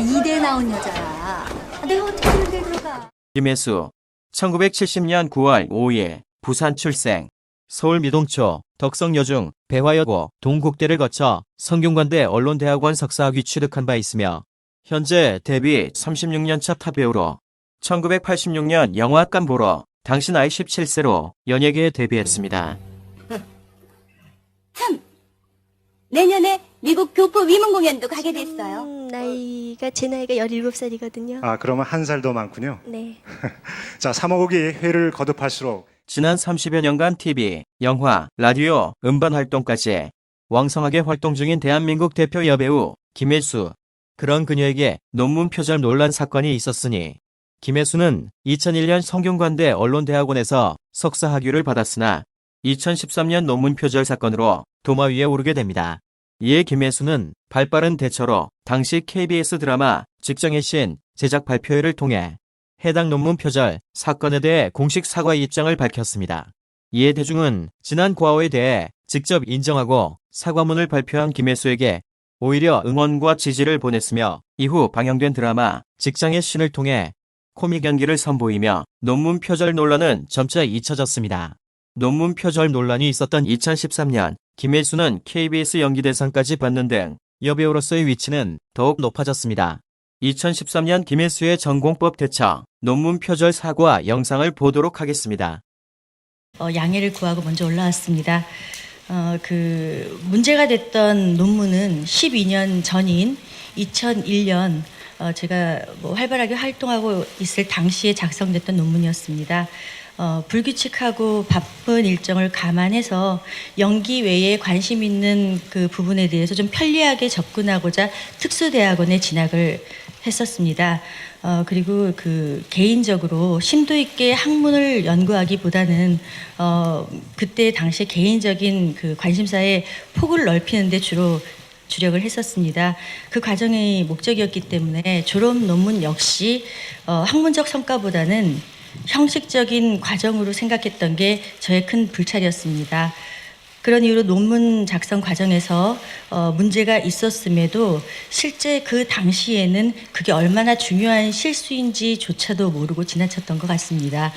이대 나온 여자야. 아, 내가 어떻게 데 들어가? 김혜수 1970년 9월 5일 부산 출생 서울 미동초 덕성여중 배화여고 동국대를 거쳐 성균관대 언론대학원 석사학위 취득한 바 있으며 현재 데뷔 36년차 탑배우로 1986년 영화학관 보러 당시 나이 17세로 연예계에 데뷔했습니다. 내년에 미국 교포 위문 공연도 가게 됐어요. 음, 나이가 제 나이가 17살이거든요. 아, 그러면 한 살 더 많군요. 네. 자, 3호곡이 회를 거듭할수록 지난 30여 년간 TV, 영화, 라디오, 음반 활동까지 왕성하게 활동 중인 대한민국 대표 여배우 김혜수. 그런 그녀에게 논문 표절 논란 사건이 있었으니 김혜수는 2001년 성균관대 언론대학원에서 석사 학위를 받았으나 2013년 논문 표절 사건으로 도마 위에 오르게 됩니다. 이에 김혜수는 발빠른 대처로 당시 KBS 드라마 직장의 신 제작 발표회를 통해 해당 논문 표절 사건에 대해 공식 사과 입장을 밝혔습니다. 이에 대중은 지난 과오에 대해 직접 인정하고 사과문을 발표한 김혜수에게 오히려 응원과 지지를 보냈으며 이후 방영된 드라마 직장의 신을 통해 코믹 연기를 선보이며 논문 표절 논란은 점차 잊혀졌습니다. 논문 표절 논란이 있었던 2013년 김혜수는 KBS 연기대상까지 받는 등 여배우로서의 위치는 더욱 높아졌습니다. 2013년 김혜수의 전공법 대처 논문 표절 사과 영상을 보도록 하겠습니다. 어, 양해를 구하고 먼저 올라왔습니다. 어, 그 문제가 됐던 논문은 12년 전인 2001년 어, 제가 뭐 활발하게 활동하고 있을 당시에 작성됐던 논문이었습니다. 어, 불규칙하고 바쁜 일정을 감안해서 연기 외에 관심 있는 그 부분에 대해서 좀 편리하게 접근하고자 특수대학원에 진학을 했었습니다. 어, 그리고 그 개인적으로 심도 있게 학문을 연구하기보다는 어, 그때 당시에 개인적인 그 관심사의 폭을 넓히는데 주로 주력을 했었습니다. 그 과정이 목적이었기 때문에 졸업 논문 역시 어, 학문적 성과보다는 형식적인 과정으로 생각했던 게 저의 큰 불찰이었습니다. 그런 이유로 논문 작성 과정에서 어, 문제가 있었음에도 실제 그 당시에는 그게 얼마나 중요한 실수인지조차도 모르고 지나쳤던 것 같습니다.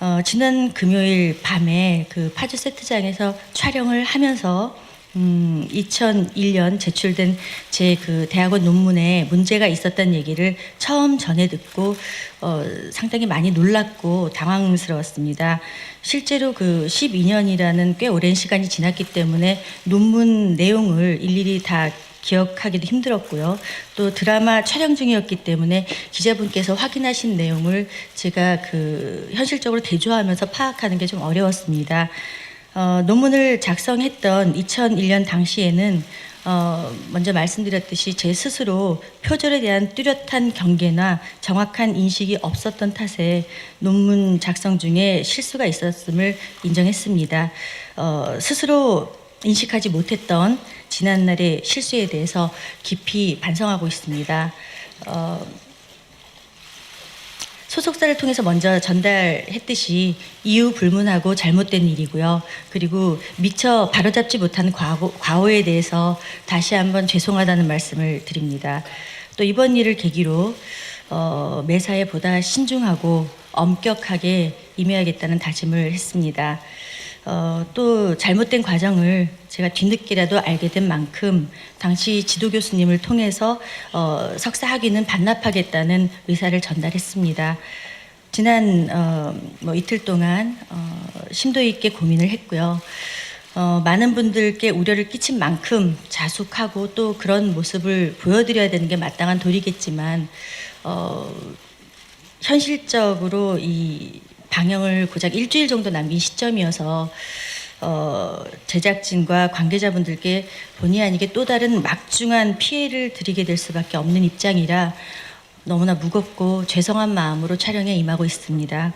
어, 지난 금요일 밤에 그 파주 세트장에서 촬영을 하면서 음, 2001년 제출된 제 그 대학원 논문에 문제가 있었다는 얘기를 처음 전해 듣고 어, 상당히 많이 놀랐고 당황스러웠습니다. 실제로 그 12년이라는 꽤 오랜 시간이 지났기 때문에 논문 내용을 일일이 다 기억하기도 힘들었고요. 또 드라마 촬영 중이었기 때문에 기자분께서 확인하신 내용을 제가 그 현실적으로 대조하면서 파악하는 게 좀 어려웠습니다. 어, 논문을 작성했던 2001년 당시에는 어, 먼저 말씀드렸듯이 제 스스로 표절에 대한 뚜렷한 경계나 정확한 인식이 없었던 탓에 논문 작성 중에 실수가 있었음을 인정했습니다. 어, 스스로 인식하지 못했던 지난날의 실수에 대해서 깊이 반성하고 있습니다. 어, 소속사를 통해서 먼저 전달했듯이 이유 불문하고 잘못된 일이고요. 그리고 미처 바로잡지 못한 과거, 과오에 대해서 다시 한번 죄송하다는 말씀을 드립니다. 또 이번 일을 계기로 어, 매사에 보다 신중하고 엄격하게 임해야겠다는 다짐을 했습니다. 어, 또 잘못된 과정을 제가 뒤늦게라도 알게 된 만큼 당시 지도 교수님을 통해서 어, 석사 학위는 반납하겠다는 의사를 전달했습니다. 지난 어, 뭐 이틀 동안 어, 심도 있게 고민을 했고요. 어, 많은 분들께 우려를 끼친 만큼 자숙하고 또 그런 모습을 보여드려야 되는 게 마땅한 도리겠지만 어, 현실적으로 이 방영을 고작 일주일 정도 남긴 시점이어서 어, 제작진과 관계자분들께 본의 아니게 또 다른 막중한 피해를 드리게 될 수밖에 없는 입장이라 너무나 무겁고 죄송한 마음으로 촬영에 임하고 있습니다.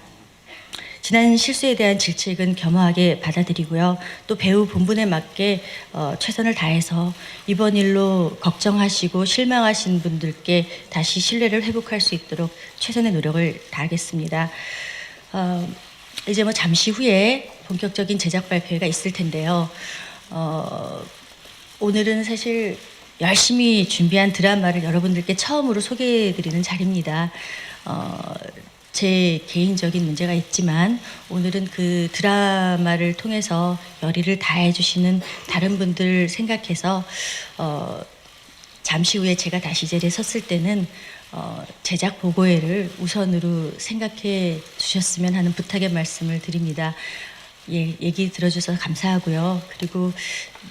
지난 실수에 대한 질책은 겸허하게 받아들이고요. 또 배우 본분에 맞게 어, 최선을 다해서 이번 일로 걱정하시고 실망하신 분들께 다시 신뢰를 회복할 수 있도록 최선의 노력을 다하겠습니다. 어, 이제 뭐 잠시 후에 본격적인 제작 발표회가 있을 텐데요. 어, 오늘은 사실 열심히 준비한 드라마를 여러분들께 처음으로 소개해드리는 자리입니다. 어, 제 개인적인 문제가 있지만 오늘은 그 드라마를 통해서 열의를 다해주시는 다른 분들 생각해서 어, 잠시 후에 제가 다시 이 자리에 섰을 때는 어, 제작 보고회를 우선으로 생각해 주셨으면 하는 부탁의 말씀을 드립니다. 예, 얘기 들어주셔서 감사하고요. 그리고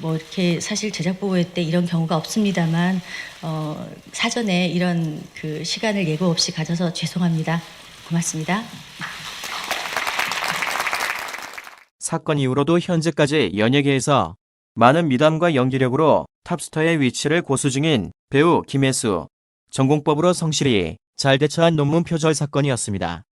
뭐 이렇게 사실 제작 보고회 때 이런 경우가 없습니다만 어, 사전에 이런 그 시간을 예고 없이 가져서 죄송합니다. 고맙습니다. 사건 이후로도 현재까지 연예계에서 많은 미담과 연기력으로 탑스타의 위치를 고수 중인 배우 김혜수. 전공법으로 성실히 잘 대처한 논문 표절 사건이었습니다.